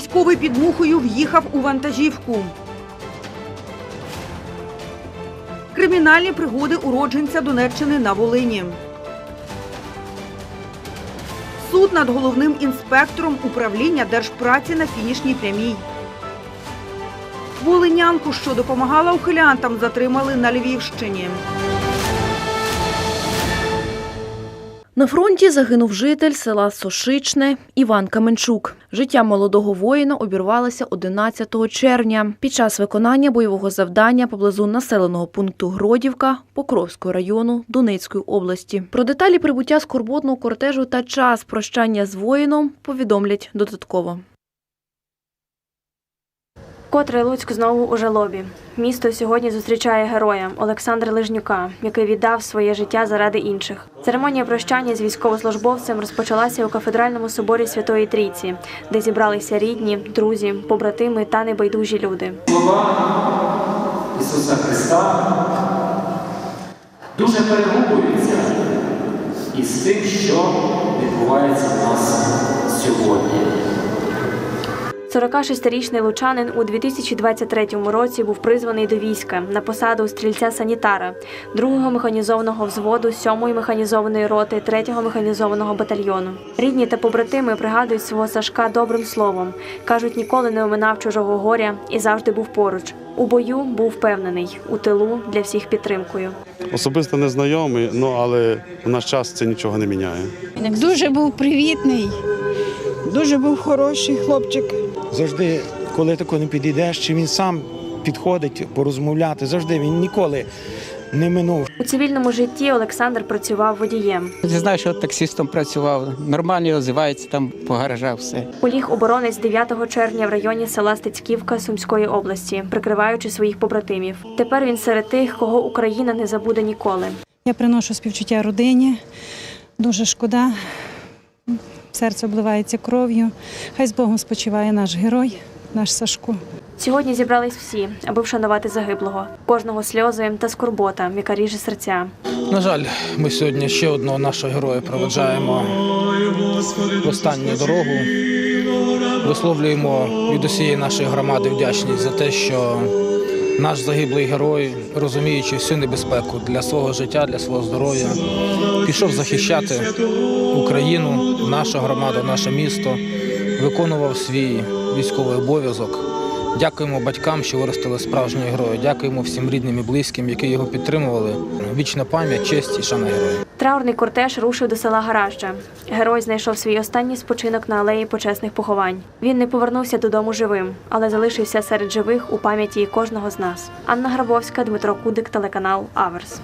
Військовий під мухою в'їхав у вантажівку. Кримінальні пригоди уродженця Донеччини на Волині. Суд над головним інспектором управління держпраці на фінішній прямій. Волинянку, що допомагала ухилянтам, затримали на Львівщині. На фронті загинув житель села Сошичне Іван Каменчук. Життя молодого воїна обірвалося 11 червня під час виконання бойового завдання поблизу населеного пункту Гродівка Покровського району Донецької області. Про деталі прибуття скорботного кортежу та час прощання з воїном повідомлять додатково. Котре Луцьк знову у жалобі. Місто сьогодні зустрічає героя Олександра Лижнюка, який віддав своє життя заради інших. Церемонія прощання з військовослужбовцем розпочалася у кафедральному соборі Святої Трійці, де зібралися рідні, друзі, побратими та небайдужі люди. слова Ісуса Христа дуже перегукуються із тим, що відбувається в нас сьогодні. 46-річний лучанин у 2023 році був призваний до війська на посаду стрільця-санітара 2-го механізованого взводу 7-ї механізованої роти 3-го механізованого батальйону. Рідні та побратими пригадують свого Сашка добрим словом. кажуть, ніколи не оминав чужого горя і завжди був поруч. У бою був впевнений, у тилу для всіх підтримкою. Особисто не знайомий, ну але в наш час це нічого не міняє. Дуже був привітний, дуже був хороший хлопчик. Завжди, коли тако не підійдеш, чи він сам підходить порозмовляти, завжди він ніколи не минув. У цивільному житті Олександр працював водієм. Я знаю, що таксистом працював. Нормально розвивається там по гаражах все. Поліг оборонець 9 червня в районі села Стецьківка Сумської області, прикриваючи своїх побратимів. Тепер він серед тих, кого Україна не забуде ніколи. Я приношу співчуття родині. Дуже шкода. Серце обливається кров'ю. Хай з Богом спочиває наш герой, наш Сашко. Сьогодні зібрались всі, аби вшанувати загиблого. Кожного сльози та скорбота, яка ріже серця. На жаль, ми сьогодні ще одного нашого героя проведжаємо в останню дорогу. Висловлюємо від усієї нашої громади вдячність за те, що наш загиблий герой, розуміючи всю небезпеку для свого життя, для свого здоров'я, пішов захищати Україну, нашу громаду, наше місто, виконував свій військовий обов'язок. Дякуємо батькам, що виростили справжнього героя. Дякуємо всім рідним і близьким, які його підтримували. Вічна пам'ять, честь і шана героя. Траурний кортеж рушив до села Гаражджа. Герой знайшов свій останній спочинок на алеї почесних поховань. Він не повернувся додому живим, але залишився серед живих у пам'яті кожного з нас. Анна Грабовська, Дмитро Кудик, телеканал Аверс.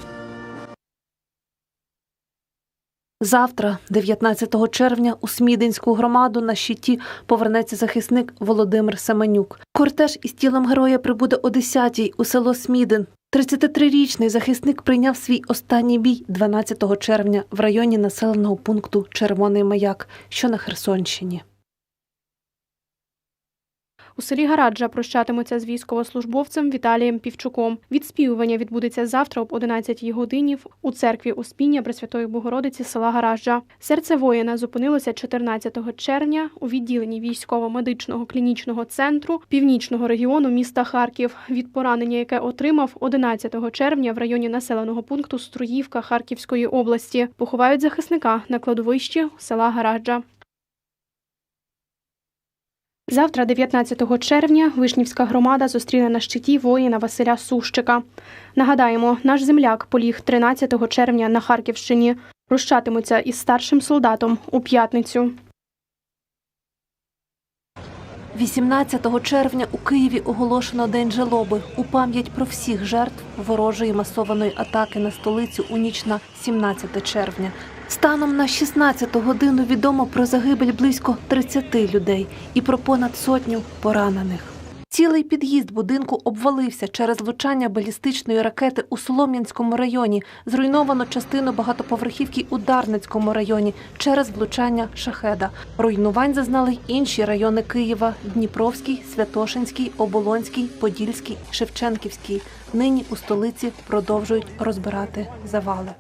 Завтра, 19 червня, у Смідинську громаду на щиті повернеться захисник Володимир Семенюк. Кортеж із тілом героя прибуде о 10-й у село Смідин. 33-річний захисник прийняв свій останній бій 12 червня в районі населеного пункту Червоний Маяк, що на Херсонщині. У селі Гараджа прощатимуться з військовослужбовцем Віталієм Півчуком. Відспівування відбудеться завтра об 11 годині у церкві Успіння Пресвятої Богородиці села Гаражджа. Серце воїна зупинилося 14 червня у відділенні військово-медичного клінічного центру північного регіону міста Харків. Від поранення, яке отримав 11 червня в районі населеного пункту Струївка Харківської області, поховають захисника на кладовищі села Гараджа. Завтра, 19 червня, Вишнівська громада зустріне на щиті воїна Василя Сущика. Нагадаємо, наш земляк поліг 13 червня на Харківщині. Прощатимуться із старшим солдатом у п'ятницю. 18 червня у Києві оголошено День жалоби у пам'ять про всіх жертв ворожої масованої атаки на столицю у ніч на 17 червня. Станом на 16 годину відомо про загибель близько 30 людей і про понад сотню поранених. Цілий під'їзд будинку обвалився через влучання балістичної ракети у Солом'янському районі. Зруйновано частину багатоповерхівки у Дарницькому районі через влучання шахеда. Руйнувань зазнали інші райони Києва: Дніпровський, Святошинський, Оболонський, Подільський, Шевченківський. Нині у столиці продовжують розбирати завали.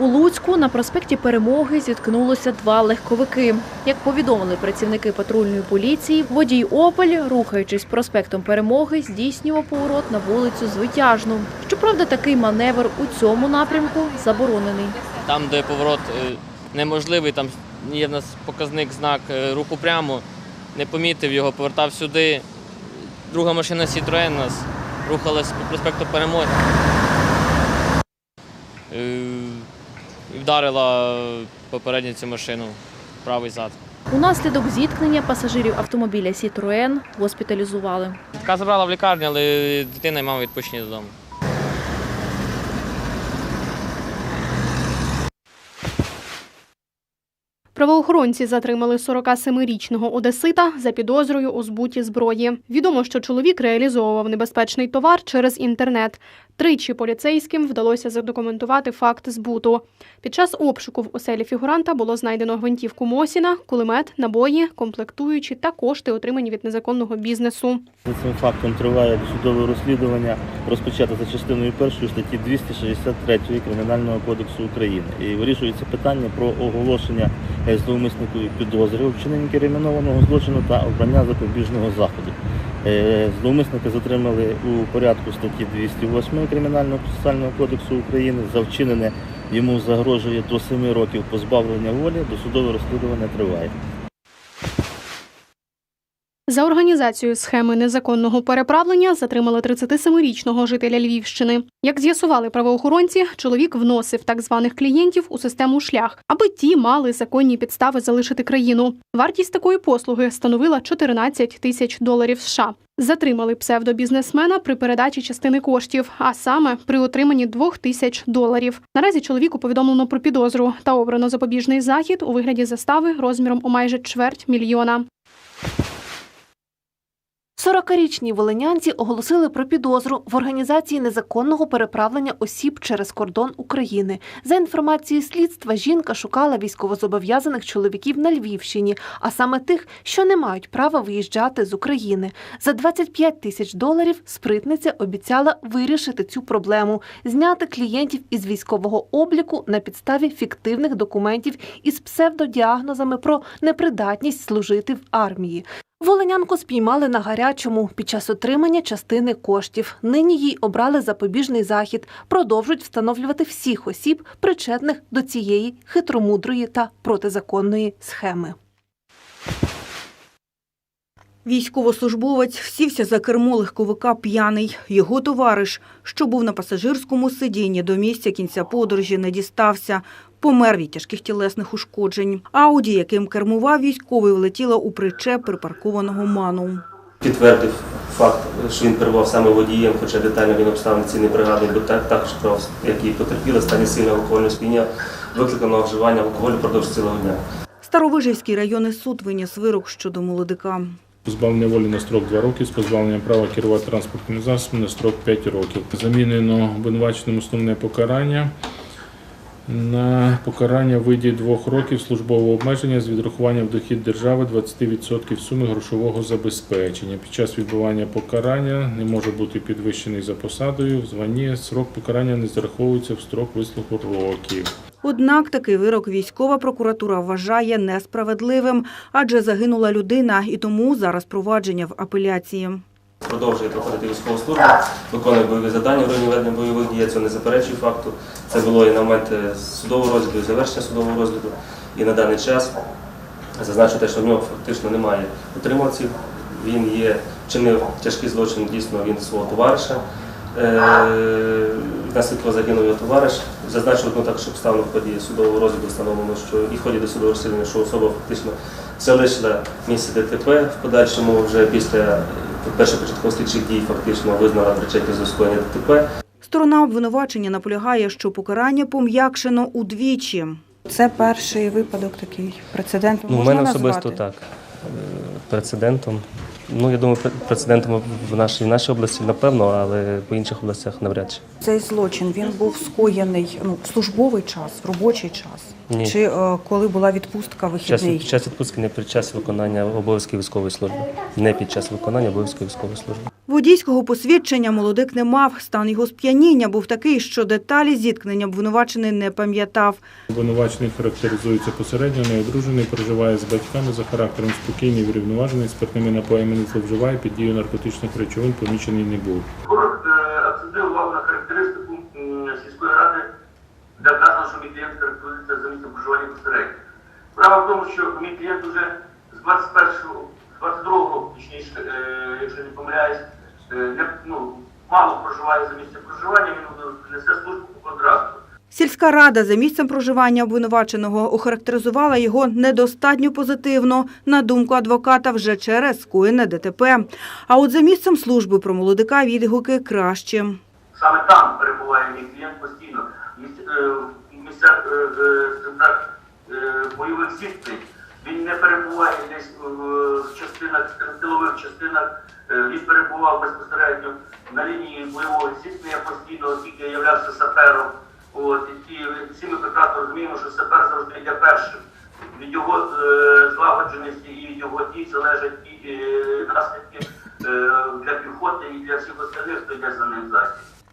У Луцьку на проспекті Перемоги зіткнулося два легковики. Як повідомили працівники патрульної поліції, водій Опель, рухаючись проспектом Перемоги, здійснював поворот на вулицю Звитяжну. Щоправда, такий маневр у цьому напрямку заборонений. Там, де поворот е, неможливий, там є в нас показник знак е, руху прямо. Не помітив його, повертав сюди. Друга машина Citroën нас рухалась по проспекту Перемоги. І вдарила попередню цю машину, правий зад. Унаслідок зіткнення пасажирів автомобіля Citroën госпіталізували. Така забрала в лікарню, але дитина і мама відпущені додому. Правоохоронці затримали 47-річного одесита за підозрою у збуті зброї. Відомо, що чоловік реалізовував небезпечний товар через інтернет. Тричі поліцейським вдалося задокументувати факт збуту. Під час обшуку в оселі фігуранта було знайдено гвинтівку Мосіна, кулемет, набої, комплектуючі та кошти, отримані від незаконного бізнесу. Цим фактом триває досудове розслідування, розпочато за частиною першої статті 263 Кримінального кодексу України. І вирішується питання про оголошення зловмиснику підозри у вчиненні злочину та обрання запобіжного заходу. Е, Зловмисника затримали у порядку статті 208 Кримінального процесуального кодексу України. За вчинене йому загрожує до 7 років позбавлення волі. Досудове розслідування триває. За організацією схеми незаконного переправлення затримали 37-річного жителя Львівщини. Як з'ясували правоохоронці, чоловік вносив так званих клієнтів у систему шлях, аби ті мали законні підстави залишити країну. Вартість такої послуги становила 14 тисяч доларів США. Затримали псевдобізнесмена при передачі частини коштів, а саме при отриманні 2 тисяч доларів. Наразі чоловіку повідомлено про підозру та обрано запобіжний захід у вигляді застави розміром у майже чверть мільйона. 40-річній волинянці оголосили про підозру в організації незаконного переправлення осіб через кордон України. За інформацією слідства, жінка шукала військовозобов'язаних чоловіків на Львівщині, а саме тих, що не мають права виїжджати з України. За 25 тисяч доларів спритниця обіцяла вирішити цю проблему, зняти клієнтів із військового обліку на підставі фіктивних документів із псевдодіагнозами про непридатність служити в армії. Волинянку спіймали на гарячому під час отримання частини коштів. Нині їй обрали запобіжний захід. Продовжують встановлювати всіх осіб, причетних до цієї хитромудрої та протизаконної схеми. Військовослужбовець сівся за кермо легковика п'яний. Його товариш, що був на пасажирському сидінні до місця кінця подорожі, не дістався. Помер від тяжких тілесних ушкоджень. Ауді, яким кермував військовий, влетіла у причеп припаркованого ману. Підтвердив факт, що він перебував саме водієм, хоча детально він обставини ці не пригадує, бо так, також кров, який потерпіли, стані сильного алкогольного сп'яніння, викликаного вживання алкоголю впродовж цілого дня. Старовижівський районний суд виніс вирок щодо молодика. Позбавлення волі на строк 2 роки, з позбавленням права керувати транспортним засобом на строк 5 років. Замінено обвинуваченому основне покарання на покарання в виді двох років службового обмеження з відрахуванням в дохід держави 20% суми грошового забезпечення. Під час відбування покарання не може бути підвищений за посадою. В срок покарання не зараховується в строк вислугу років. Однак такий вирок військова прокуратура вважає несправедливим, адже загинула людина, і тому зараз провадження в апеляції. Продовжує проходити військову службу, виконує бойові завдання в районі ведення бойових дій, я цього не заперечую факту. Це було і на момент е, судового розгляду, і завершення судового розгляду. І на даний час зазначу те, що в нього фактично немає утримавців. Він є, вчинив тяжкий злочин дійсно він свого товариша. Наслідково загинув його товариш. Зазначив одну також обставину в ході судового розгляду встановлено, що і в ході до судового розслідування, що особа фактично залишила місце ДТП в подальшому вже після першопочаткових слідчих дій фактично визнала причетність до скоєння ДТП. Сторона обвинувачення наполягає, що покарання пом'якшено удвічі. Це перший випадок такий прецедент. Ну, у мене особисто так. Е, Прецедентом. Ну, я думаю, пре- прецедентом в нашій, в нашій області, напевно, але по інших областях навряд чи. Цей злочин він був скоєний ну, в службовий час, в робочий час. Ні. Чи е, коли була відпустка час, вихідний? під час відпустки не під час виконання обов'язків військової служби. Не під час виконання обов'язків військової служби. Водійського посвідчення молодик не мав. Стан його сп'яніння був такий, що деталі зіткнення обвинувачений не пам'ятав. Обвинувачений характеризується посередньо, неодружений, проживає з батьками за характером спокійний, врівноважений, спиртними напоями не зловживає, під дією наркотичних речовин помічений не був. Корот акцентує увагу на характеристику м, сільської ради, де вказано, що мій клієнт характеризується за місцем проживання посередньо. Справа в тому, що мій клієнт уже з 21-го, з 22-го року, точніше, е, якщо не помиляюсь, е, не, ну, мало проживає за місцем проживання, він е, несе службу по контракту. Сільська рада за місцем проживання обвинуваченого охарактеризувала його недостатньо позитивно, на думку адвоката, вже через скоєне ДТП. А от за місцем служби про молодика відгуки кращі. Саме там перебуває мій клієнт постійно. Місць- е, місцях е, е, е, бойових зіткнень. Він не перебуває десь в частинах, тилових частинах. Е, Він перебував безпосередньо на лінії бойового зіткнення постійно, оскільки я являвся сапером. От, і всі ми прекрасно розуміємо, що сапер завжди йде першим. Від його е, злагодженості і від його дій залежать і е, наслідки е, для піхоти і для всіх остальних, хто йде за ним ззаді.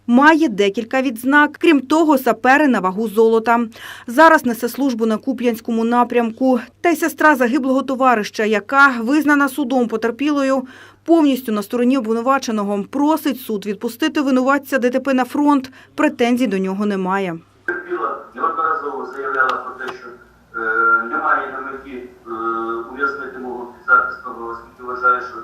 Має декілька відзнак. Крім того, сапери на вагу золота. Зараз несе службу на Куп'янському напрямку. Та й сестра загиблого товариша, яка визнана судом потерпілою, повністю на стороні обвинуваченого. Просить суд відпустити винуватця ДТП на фронт. Претензій до нього немає. Терпіла неодноразово заявляла про те, що е, немає на меті е, ув'язнити мого підзахисного, оскільки вважає, що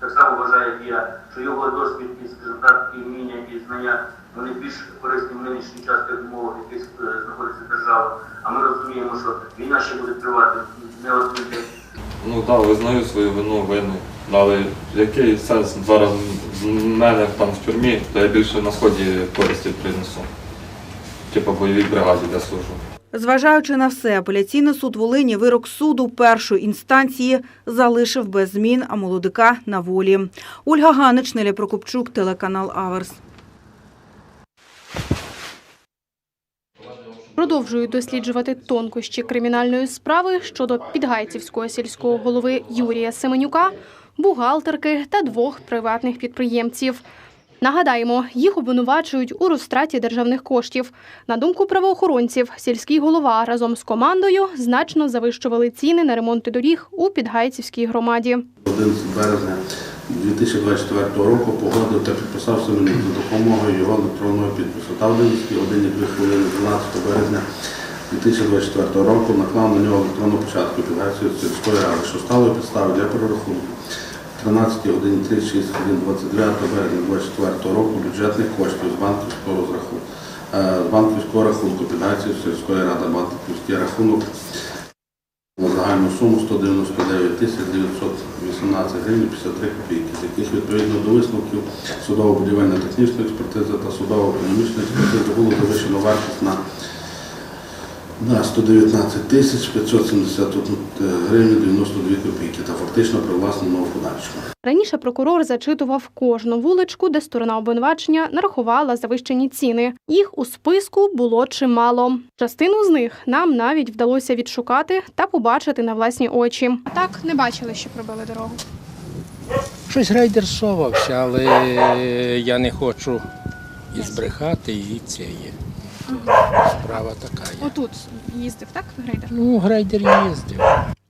так само вважає як я, що його досвід і, скажімо так, і вміння, і знання вони більш корисні в нинішній час тих умовах, в яких е, знаходиться держава. А ми розуміємо, що війна ще буде тривати не один день. Ну так, визнаю свою вину винну. Але який сенс зараз з мене там в тюрмі, то я більше на сході користі принесу. Типу бойовій бригаді, де служу. Зважаючи на все, апеляційний суд Волині вирок суду першої інстанції залишив без змін, а молодика на волі. Ольга Ганич, Неля Прокопчук, телеканал Аверс. Продовжують досліджувати тонкощі кримінальної справи щодо підгайцівського сільського голови Юрія Семенюка, бухгалтерки та двох приватних підприємців. Нагадаємо, їх обвинувачують у розтраті державних коштів. На думку правоохоронців, сільський голова разом з командою значно завищували ціни на ремонти доріг у Підгайцівській громаді. 11 березня 2024 року погодив та підписав Семенюк за допомогою його електронного підпису. Та в 11 годині 2 хвилини 12 березня 2024 року наклав на нього електронну початку Підгайцівської сільської ради, що стало підставою для перерахунку 13 годині 36 хвилин 29 березня 2024 року бюджетних коштів з банківського розрахунку. З банківського рахунку Підгайцівської сільської ради банківський рахунок на загальну суму 199 тисяч 918 гривень 53 копійки, з яких відповідно до висновків судово-будівельна технічна експертиза та судово-економічна експертиза було завищено вартість на на 119 тисяч 571 гривень 92 копійки та фактично привласнено в подальшому. Раніше прокурор зачитував кожну вуличку, де сторона обвинувачення нарахувала завищені ціни. Їх у списку було чимало. Частину з них нам навіть вдалося відшукати та побачити на власні очі. А так не бачили, що пробили дорогу. Щось грейдер совався, але я не хочу і збрехати, і це є. Справа така є. Отут їздив, так, грейдер? Ну, грейдер їздив.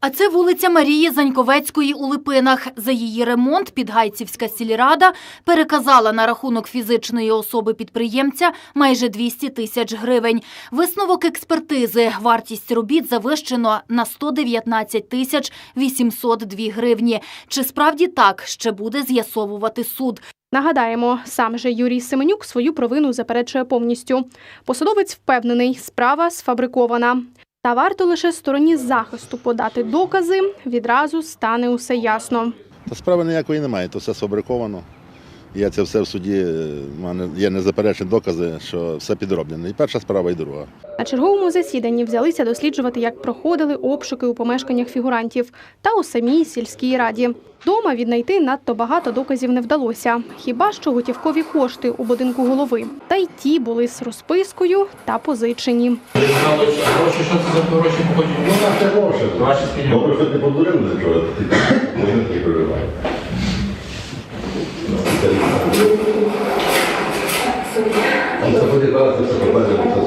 А це вулиця Марії Заньковецької у Липинах. За її ремонт Підгайцівська сільрада переказала на рахунок фізичної особи підприємця майже 200 тисяч гривень. Висновок експертизи. Вартість робіт завищено на 119 тисяч 802 гривні. Чи справді так ще буде з'ясовувати суд? Нагадаємо, сам же Юрій Семенюк свою провину заперечує повністю. Посадовець впевнений, справа сфабрикована. Та варто лише стороні захисту подати докази, відразу стане усе ясно. Та справи ніякої немає, то все сфабриковано. Я це все в суді, в мене є незаперечні докази, що все підроблено. І перша справа, і друга. На черговому засіданні взялися досліджувати, як проходили обшуки у помешканнях фігурантів та у самій сільській раді. Дома віднайти надто багато доказів не вдалося. Хіба що готівкові кошти у будинку голови. Та й ті були з розпискою та позичені. Гроші, що це за гроші походять? Ну, це гроші. Ваші спільні. Добре, що там заходить багато, що побачили.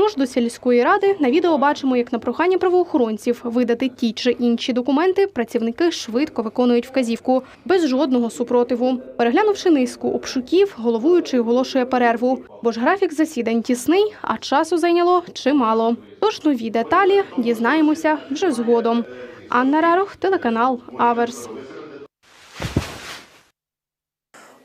Проживає. до сільської ради на відео бачимо, як на прохання правоохоронців видати ті чи інші документи, працівники швидко виконують вказівку без жодного супротиву. Переглянувши низку обшуків, головуючий оголошує перерву, бо ж графік засідань тісний, а часу зайняло чимало. Тож нові деталі дізнаємося вже згодом. Анна Рарох, телеканал Аверс.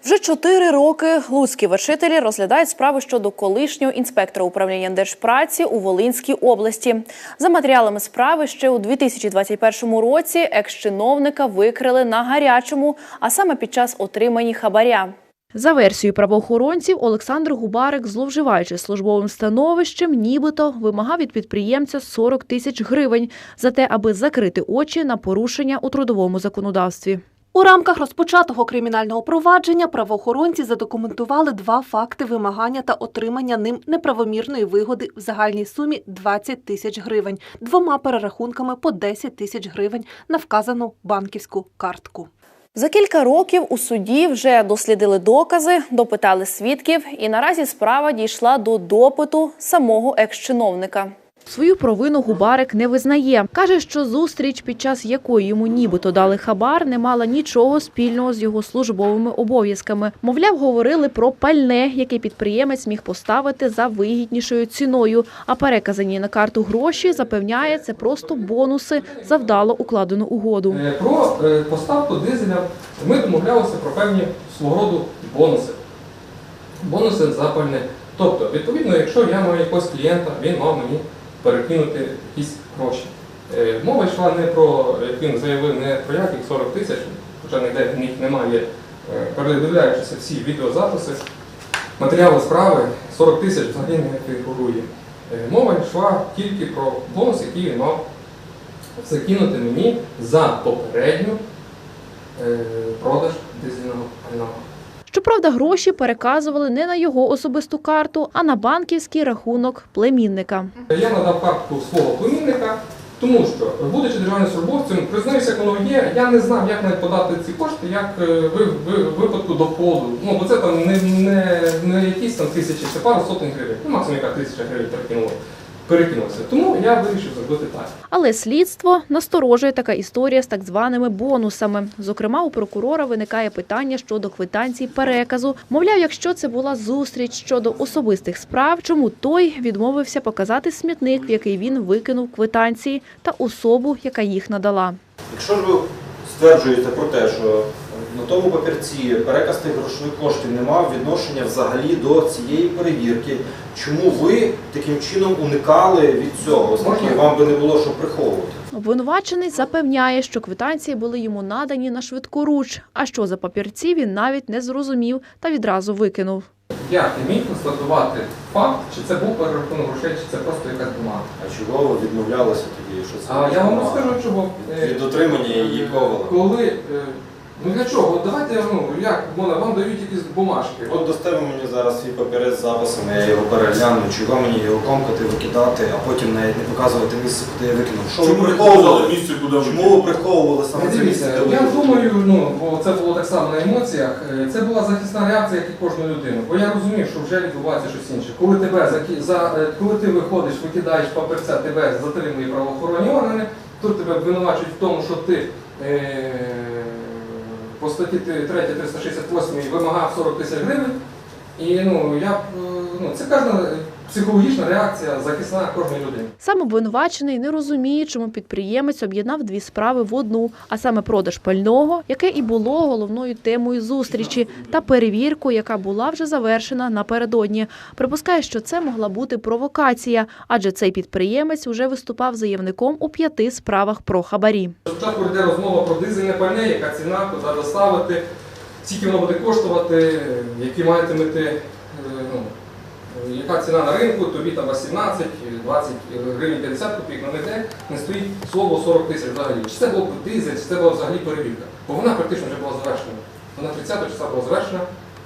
Вже чотири роки луцькі вершителі розглядають справи щодо колишнього інспектора управління держпраці у Волинській області. За матеріалами справи ще у 2021 році екс-чиновника викрили на гарячому, а саме під час отримання хабаря. За версією правоохоронців, Олександр Губарик, зловживаючи службовим становищем, нібито вимагав від підприємця 40 тисяч гривень за те, аби закрити очі на порушення у трудовому законодавстві. У рамках розпочатого кримінального провадження правоохоронці задокументували два факти вимагання та отримання ним неправомірної вигоди в загальній сумі 20 тисяч гривень, двома перерахунками по 10 тисяч гривень на вказану банківську картку. За кілька років у суді вже дослідили докази, допитали свідків, і наразі справа дійшла до допиту самого екс-чиновника. Свою провину Губарик не визнає. Каже, що зустріч, під час якої йому нібито дали хабар, не мала нічого спільного з його службовими обов'язками. Мовляв, говорили про пальне, яке підприємець міг поставити за вигіднішою ціною. А переказані на карту гроші запевняє, це просто бонуси за вдало укладену угоду. Е, Про е, поставку дизеля ми домовлялися про певні свого роду бонуси. Бонуси за пальне. Тобто, відповідно, якщо я маю якогось клієнта, він мав мені перекинути якісь гроші. Е, Мова йшла не про, як він заявив, не про яких 40 тисяч, хоча ніде в них немає, е, передивляючися всі відеозаписи, матеріали справи, 40 тисяч взагалі не фігурує. Е, Мова йшла тільки про бонус, який він мав закинути мені за попередню продаж дизельного пального. Щоправда, гроші переказували не на його особисту карту, а на банківський рахунок племінника. Я надав картку свого племінника, тому що, будучи державним службовцем, признаюся, як воно є, я не знав, як навіть подати ці кошти, як е, ви, випадку доходу. Ну, бо це там не, не, не якісь там тисячі, це пару сотень гривень, ну максимум яка тисяча гривень перекинуло. Перекинулося. Тому я вирішив зробити так. Але слідство насторожує така історія з так званими бонусами. Зокрема, у прокурора виникає питання щодо квитанцій переказу. Мовляв, якщо це була зустріч щодо особистих справ, чому той відмовився показати смітник, в який він викинув квитанції, та особу, яка їх надала. Якщо ж ви стверджуєте про те, що на тому папірці переказ тих грошових коштів не мав відношення взагалі до цієї перевірки, чому ви таким чином уникали від цього, оскільки вам би не було що приховувати? Обвинувачений запевняє, що квитанції були йому надані на швидкоруч, а що за папірці він навіть не зрозумів та відразу викинув. Я не міг констатувати факт, чи це був перерахунок грошей, чи це просто якась бумага. А чого ви відмовлялися тоді? Що це А я вам розкажу, чого. Е, від дотримання її ковала? Коли. Ну для чого? От Давайте, ну як, Мона, вам дають якісь бумажки. От дасте мені зараз свій папірець з записами, я його перегляну, чого мені його комкати, викидати, а потім навіть не показувати місце, куди я викинув. Що Чому не приховували? місце, куди ви Чому ви приховували саме це місце? Де я викинули? думаю, ну бо це було так само на емоціях. е, Це була захисна реакція, як і кожної людини. Бо я розумів, що вже відбувається щось інше. Коли тебе заки- за е, коли ти виходиш, викидаєш папірця, тебе затримує правоохоронні органи, тут тебе обвинувачують в тому, що ти. Е- по статті 3 368 вимагав 40 тисяч гривень. І ну я ну це кожна психологічна реакція захисна кожної людини. Сам обвинувачений не розуміє, чому підприємець об'єднав дві справи в одну, а саме продаж пального, яке і було головною темою зустрічі, та перевірку, яка була вже завершена напередодні. Припускає, що це могла бути провокація, адже цей підприємець уже виступав заявником у п'яти справах про хабарі. Спочатку йде розмова про дизельне пальне, яка ціна, куди доставити, скільки воно буде коштувати, які матимете, е, ну, яка ціна на ринку, тобі там 18, 20 гривень 50 копійок, але ніде не стоїть слово 40 тисяч взагалі. Чи це було дизель, чи це була взагалі перевірка? Бо вона практично вже була завершена. Вона 30 числа була завершена,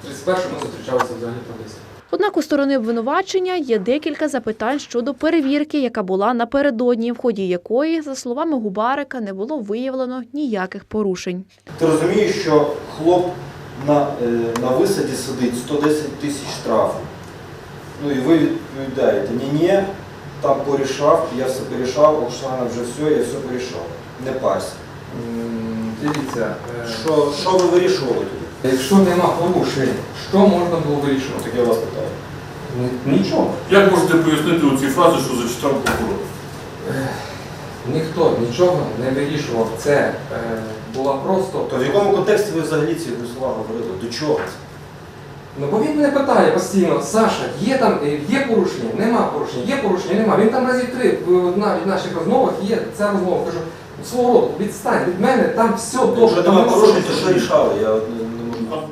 31 ми зустрічалися взагалі про дизель. Однак у сторони обвинувачення є декілька запитань щодо перевірки, яка була напередодні, в ході якої, за словами Губарика, не було виявлено ніяких порушень. Ти розумієш, що хлоп на, е, на висаді сидить 110 тисяч штрафу. Ну і ви відповідаєте, ні-ні, там порішав, я все порішав, Оксана вже все, я все порішав. Не парся. Дивіться, е, Що, що ви вирішували тоді? якщо нема порушень, що можна було вирішувати? Так я вас питаю. Ні- Нічого. Як можете пояснити оці фрази, що зачитав прокурор? Ніхто нічого не вирішував. Це е, була просто. То в якому контексті ви взагалі ці слова говорили? До чого це? Ну бо він мене питає постійно, Саша, є там е, є порушення, нема порушення, є порушення, нема. Він там разів три в навіть наших розмовах є ця розмова. Кажу, свого роду, відстань від мене, там все добре. Там добре». що рішали? Я не, не можу.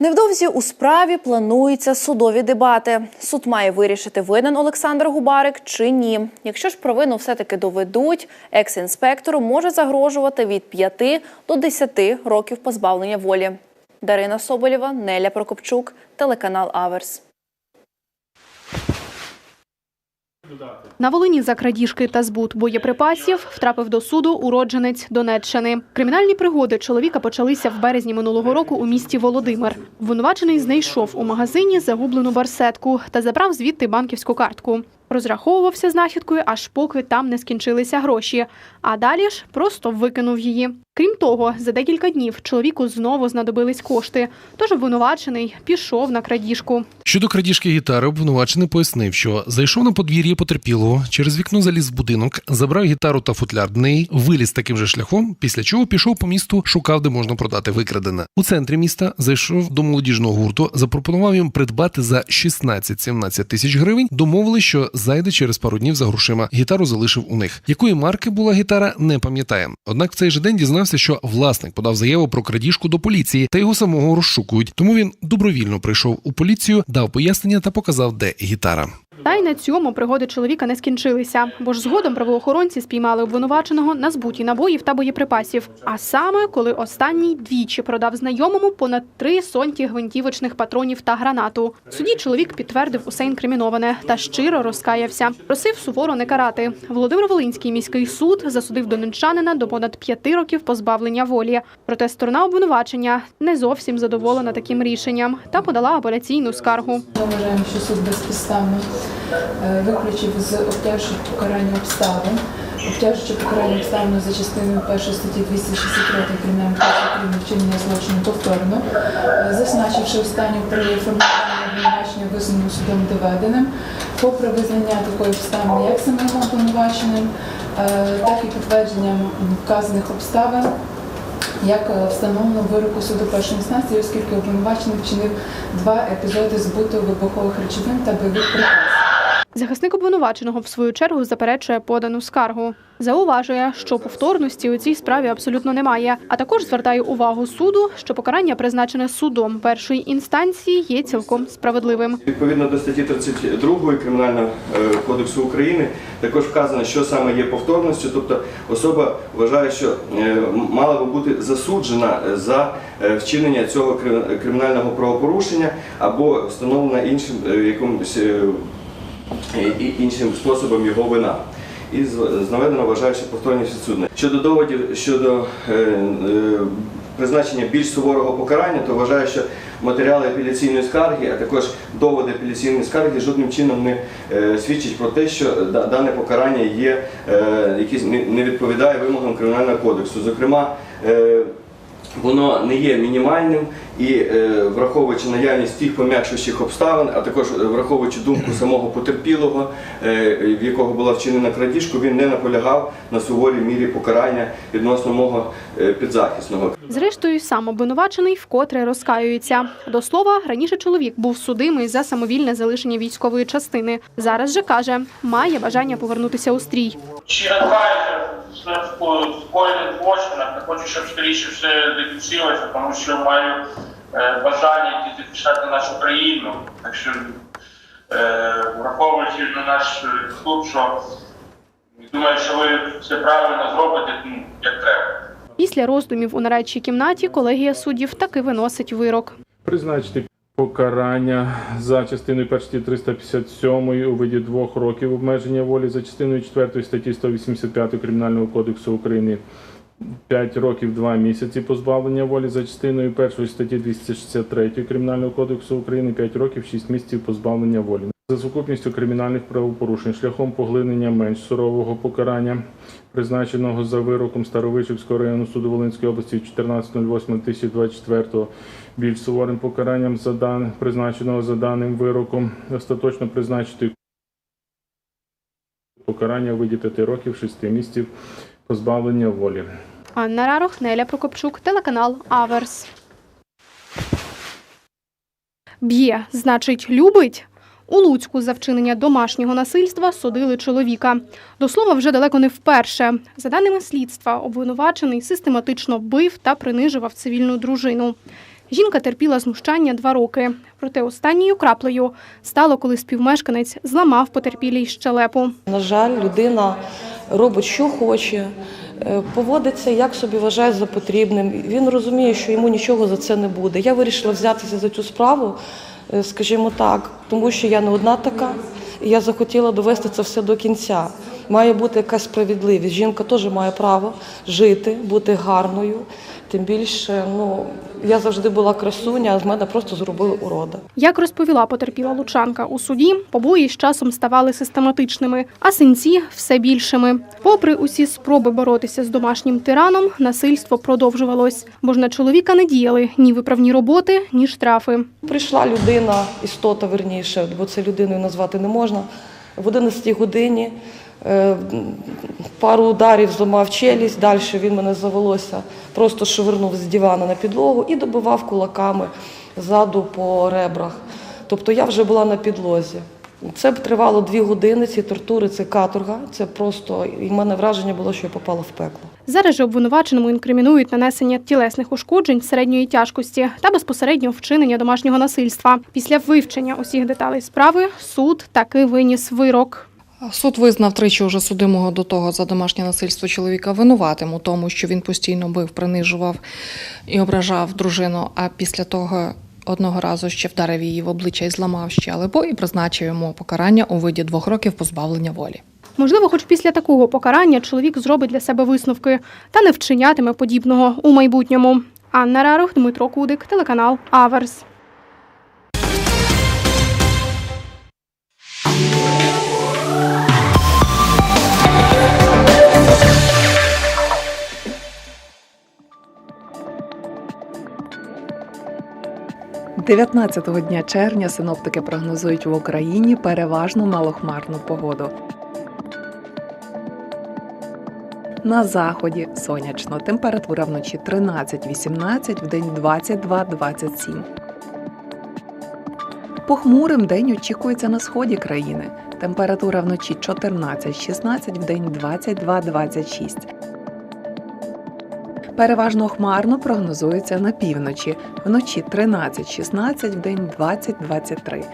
Невдовзі у справі плануються судові дебати. Суд має вирішити, винен Олександр Губарик чи ні. Якщо ж провину все-таки доведуть, екс-інспектору може загрожувати від 5 до 10 років позбавлення волі. Дарина Соболєва, Неля Прокопчук, телеканал Аверс. На Волині за крадіжки та збут боєприпасів втрапив до суду уродженець Донеччини. Кримінальні пригоди чоловіка почалися в березні минулого року у місті Володимир. Обвинувачений знайшов у магазині загублену барсетку та забрав звідти банківську картку. Розраховувався знахідкою, аж поки там не скінчилися гроші. А далі ж просто викинув її. Крім того, за декілька днів чоловіку знову знадобились кошти. Тож обвинувачений пішов на крадіжку. Щодо крадіжки гітари, обвинувачений пояснив, що зайшов на подвір'я потерпілого, через вікно заліз в будинок, забрав гітару та футляр до неї, виліз таким же шляхом, після чого пішов по місту, шукав, де можна продати викрадене. У центрі міста зайшов до молодіжного гурту, запропонував їм придбати за 16-17 тисяч гривень. Домовили, що зайде через пару днів за грошима. Гітару залишив у них. Якої марки була гітара, не пам'ятає. Однак в цей же день дізнався, що власник подав заяву про крадіжку до поліції, та його самого розшукують. Тому він добровільно прийшов у поліцію, дав пояснення та показав, де гітара. Та й на цьому пригоди чоловіка не скінчилися, бо ж згодом правоохоронці спіймали обвинуваченого на збуті набоїв та боєприпасів. А саме, коли останній двічі продав знайомому понад три сотні гвинтівочних патронів та гранату. Суді чоловік підтвердив усе інкриміноване та щиро розкаявся. Просив суворо не карати. Володимир Волинський міський суд засудив донеччанина до понад п'яти років позбавлення волі. Проте сторона обвинувачення не зовсім задоволена таким рішенням та подала апеляційну скаргу. Ми вважаємо, що суд безпідставно е, виключив з обтяжучих покарання обставин. Обтяжуючи покарання обставини за частиною 1 статті 263 Кримінального вчинення злочину повторно, е, зазначивши останню при формуванні обвинувачення визнаним судом доведеним, попри визнання такої обставини як самим обвинуваченим, е, так і підтвердженням вказаних обставин як е, встановлено вироку суду першої інстанції, оскільки обвинувачений вчинив два епізоди збуту вибухових речовин та бойових припасів. Захисник обвинуваченого в свою чергу заперечує подану скаргу. Зауважує, що повторності у цій справі абсолютно немає. А також звертає увагу суду, що покарання, призначене судом першої інстанції, є цілком справедливим. Відповідно до статті 32 Кримінального е, кодексу України також вказано, що саме є повторністю, тобто особа вважає, що е, мала би бути засуджена за е, вчинення цього кримінального правопорушення або встановлена іншим якимось е, і- іншим способом його вина. І з наведено вважаю, що повторність відсутня. Щодо доводів щодо е, е, призначення більш суворого покарання, то вважаю, що матеріали апеляційної скарги, а також доводи апеляційної скарги жодним чином не е, свідчать про те, що да- дане покарання є не, відповідає вимогам кримінального кодексу. Зокрема, Воно не є мінімальним і е, враховуючи наявність тих пом'якшуючих обставин, а також е, враховуючи думку самого потерпілого, е, в якого була вчинена крадіжка, він не наполягав на суворій мірі покарання відносно мого е, підзахисного. Зрештою, сам обвинувачений вкотре розкаюється. До слова, раніше чоловік був судимий за самовільне залишення військової частини. Зараз же каже, має бажання повернутися у стрій. З скоєним злочинах, не хочу, щоб скоріше все закінчилося, тому що маю е, бажання йти захищати нашу країну. Так що, е, враховуючи на наш е, суд, що думаю, що ви все правильно зробите, ну, як треба. Після роздумів у нарадчій кімнаті колегія суддів таки виносить вирок. Призначити покарання за частиною 1 статті 357 у виді двох років обмеження волі за частиною 4 статті 185 Кримінального кодексу України 5 років 2 місяці позбавлення волі за частиною 1 статті 263 Кримінального кодексу України 5 років 6 місяців позбавлення волі. За сукупністю кримінальних правопорушень шляхом поглинення менш сурового покарання, призначеного за вироком Старовичівського району суду Волинської області 14.08.2024, більш суворим покаранням за дан... призначеного за даним вироком, остаточно призначити покарання у виді 5 років 6 місяців позбавлення волі. Анна Рарох, Неля Прокопчук, телеканал Аверс. Б'є, значить, любить. У Луцьку за вчинення домашнього насильства судили чоловіка. До слова, вже далеко не вперше. За даними слідства, обвинувачений систематично бив та принижував цивільну дружину. Жінка терпіла знущання два роки. Проте останньою краплею стало, коли співмешканець зламав потерпілій щелепу. На жаль, людина робить, що хоче, е, поводиться, як собі вважає за потрібним. Він розуміє, що йому нічого за це не буде. Я вирішила взятися за цю справу, скажімо так, тому що я не одна така, і я захотіла довести це все до кінця. Має бути якась справедливість. Жінка теж має право жити, бути гарною. Тим більше, ну я завжди була красуня, а з мене просто зробили урода. Як розповіла потерпіла лучанка у суді, побої з часом ставали систематичними, а синці все більшими. Попри усі спроби боротися з домашнім тираном, насильство продовжувалось, бо ж на чоловіка не діяли ні виправні роботи, ні штрафи. Прийшла людина, істота верніше, бо це людиною назвати не можна. В 11 годині пару ударів зламав челюсть, далі він мене за волосся просто швирнув з дивана на підлогу і добивав кулаками ззаду по ребрах. Тобто я вже була на підлозі. Це б тривало дві години, ці тортури, це каторга. Це просто і в мене враження було, що я попала в пекло. Зараз же обвинуваченому інкримінують нанесення тілесних ушкоджень середньої тяжкості та безпосередньо вчинення домашнього насильства. Після вивчення усіх деталей справи суд таки виніс вирок. Суд визнав тричі уже судимого до того за домашнє насильство чоловіка винуватим у тому, що він постійно бив, принижував і ображав дружину, а після того одного разу ще вдарив її в обличчя і зламав ще щелепу і призначив йому покарання у виді двох років позбавлення волі. Можливо, хоч після такого покарання чоловік зробить для себе висновки та не вчинятиме подібного у майбутньому. Анна Рарух, Дмитро Кудик, телеканал Аверс. – 19-го дня червня синоптики прогнозують в Україні переважно малохмарну погоду. На заході сонячно. Температура вночі 13-18, вдень 22-27. Похмурим день очікується на сході країни. Температура вночі 14-16, вдень 22-26. Переважно хмарно прогнозується на півночі. Вночі 13-16, вдень 20-23.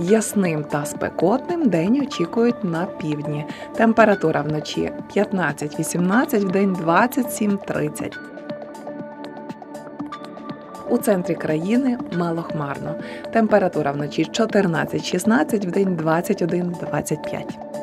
Ясним та спекотним день очікують на півдні. Температура вночі 15-18, вдень 27-30. У центрі країни малохмарно. Температура вночі 14-16, вдень 21-25.